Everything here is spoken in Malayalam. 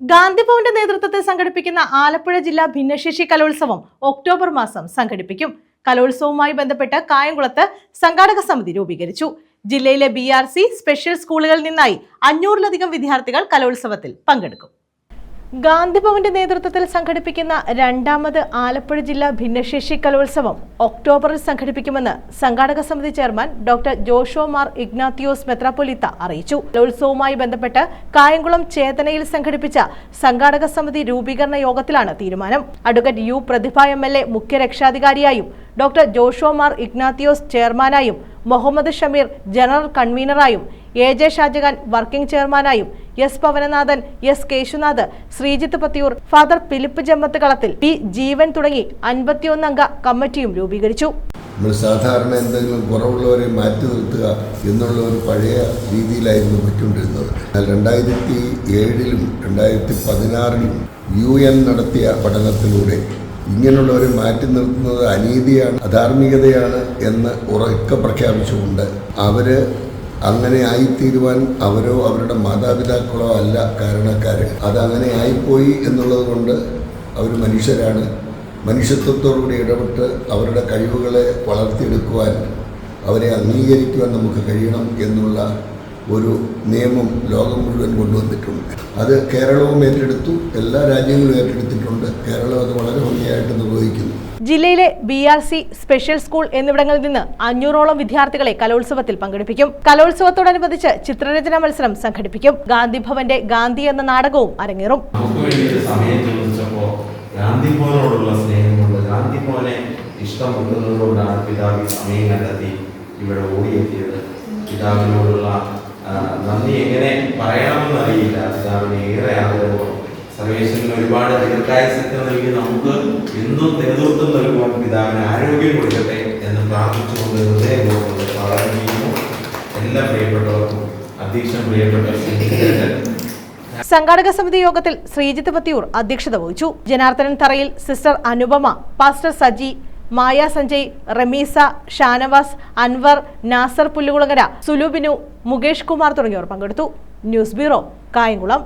ഗാന്ധിഭവന്റെ നേതൃത്വത്തിൽ സംഘടിപ്പിക്കുന്ന ആലപ്പുഴ ജില്ലാ ഭിന്നശേഷി കലോത്സവം ഒക്ടോബർ മാസം സംഘടിപ്പിക്കും. കലോത്സവവുമായി ബന്ധപ്പെട്ട് കായംകുളത്ത് സംഘാടക സമിതി രൂപീകരിച്ചു. ജില്ലയിലെ ബി സ്പെഷ്യൽ സ്കൂളുകളിൽ നിന്നായി അഞ്ഞൂറിലധികം വിദ്യാർത്ഥികൾ കലോത്സവത്തിൽ പങ്കെടുക്കും. ഗാന്ധിഭവന്റെ നേതൃത്വത്തിൽ സംഘടിപ്പിക്കുന്ന രണ്ടാമത് ആലപ്പുഴ ജില്ലാ ഭിന്നശേഷി കലോത്സവം ഒക്ടോബറിൽ സംഘടിപ്പിക്കുമെന്ന് സംഘാടക സമിതി ചെയർമാൻ ഡോക്ടർ ജോഷോ മാർ ഇഗ്നാത്തിയോസ് മെത്രാപ്പൊലിത്ത അറിയിച്ചു. കലോത്സവവുമായി ബന്ധപ്പെട്ട് കായംകുളം ചേതനയിൽ സംഘടിപ്പിച്ച സംഘാടക സമിതി രൂപീകരണ യോഗത്തിലാണ് തീരുമാനം. Advocate U Prathibha M L A മുഖ്യ രക്ഷാധികാരിയായും ഡോക്ടർ ജോഷോ മാർ ഇഗ്നാത്തിയോസ് ചെയർമാനായും മുഹമ്മദ് ഷമീർ ജനറൽ കൺവീനറായും A J Shajahan working ചെയർമാനായും S Pavananathan S Keshunath Sreejith Pathiyoor father Philip Jammath Kalathil P Jeevan തുടങ്ങി അൻപത്തിയൊന്ന് അംഗ കമ്മിറ്റിയും രൂപീകരിച്ചു. നമ്മൾ സാധാരണ എന്തെങ്കിലും കുറവുള്ളവരെ മാറ്റി നിർത്തുക എന്നുള്ള ഒരു പഴയ രീതിയിലായിരുന്നു പറ്റുകൊണ്ടിരുന്നത് എന്നാൽ രണ്ടായിരത്തി ഏഴിലും രണ്ടായിരത്തി പതിനാറിലും യു എൻ നടത്തിയ പഠനത്തിലൂടെ ഇങ്ങനെയുള്ളവരെ മാറ്റി നിർത്തുന്നത് അനീതിയാണ് അധാർമികതയാണ് എന്ന് ഉറക്കെ പ്രഖ്യാപിച്ചുകൊണ്ട് അവർ അങ്ങനെ ആയിത്തീരുവാൻ അവരോ അവരുടെ മാതാപിതാക്കളോ അല്ല കാരണക്കാരൻ അതങ്ങനെ ആയിപ്പോയി എന്നുള്ളത് കൊണ്ട് അവർ മനുഷ്യരാണ്. മനുഷ്യത്വത്തോടുകൂടി ഇടപെട്ട് അവരുടെ കഴിവുകളെ വളർത്തിയെടുക്കുവാൻ അവരെ അംഗീകരിക്കുവാൻ നമുക്ക് കഴിയണം എന്നുള്ള ഒരു നിയമം ലോകം മുഴുവൻ കൊണ്ടുവന്നിട്ടുണ്ട്. അത് കേരളവും ഏറ്റെടുത്തു എല്ലാ രാജ്യങ്ങളും ഏറ്റെടുത്തിട്ടുണ്ട്. കേരളം അത് വളരെ ഭംഗിയായിട്ട് നിർവഹിക്കുന്നു. ജില്ലയിലെ B R C special school എന്നിവിടങ്ങളിൽ നിന്ന് അഞ്ഞൂറോളം വിദ്യാർത്ഥികളെ കലോത്സവത്തിൽ പങ്കെടുപ്പിക്കും. കലോത്സവത്തോടനുബന്ധിച്ച് ചിത്രരചന മത്സരം സംഘടിപ്പിക്കും. ഗാന്ധി ഭവന്റെ ഗാന്ധി എന്ന നാടകവും അരങ്ങേറും. ഗാന്ധി ഭവനോടുള്ള ഗാന്ധി ഭവനെ ഇഷ്ടമുള്ളതുകൊണ്ടാണ് പിതാവ് സമയം കണ്ടെത്തി ഇവിടെ ഓടിയെത്തിയത്. പിതാവിനോടുള്ള നന്ദി എങ്ങനെ പറയണമെന്നറിയില്ല. പിതാവിന് ഏറെ ആദരവും സർവേശ്വരന് ഒരുപാട് ദീർഘായുസത്തെ നൽകി നമുക്ക് എന്നും നേതൃത്വം നൽകുവാൻ പിതാവിന് ആരോഗ്യം കൊടുക്കട്ടെ എന്ന് പ്രാർത്ഥിച്ചുകൊണ്ട് ഹൃദയപൂർവം ചെയ്യുന്നു എല്ലാ പ്രിയപ്പെട്ടവർക്കും അധ്യക്ഷൻ പ്രിയപ്പെട്ട സംഘാടക സമിതി യോഗത്തിൽ ശ്രീജിത്ത് പത്തിയൂർ അധ്യക്ഷത വഹിച്ചു. ജനാർദ്ദനൻ തറയിൽ സിസ്റ്റർ അനുപമ പാസ്റ്റർ സജി മായ സഞ്ജയ് റമീസ ഷാനവാസ് അൻവർ നാസർ പുല്ലുകുളങ്ങര സുലുബിനു മുകേഷ് കുമാർ തുടങ്ങിയവർ പങ്കെടുത്തു. News bureau Kayamkulam.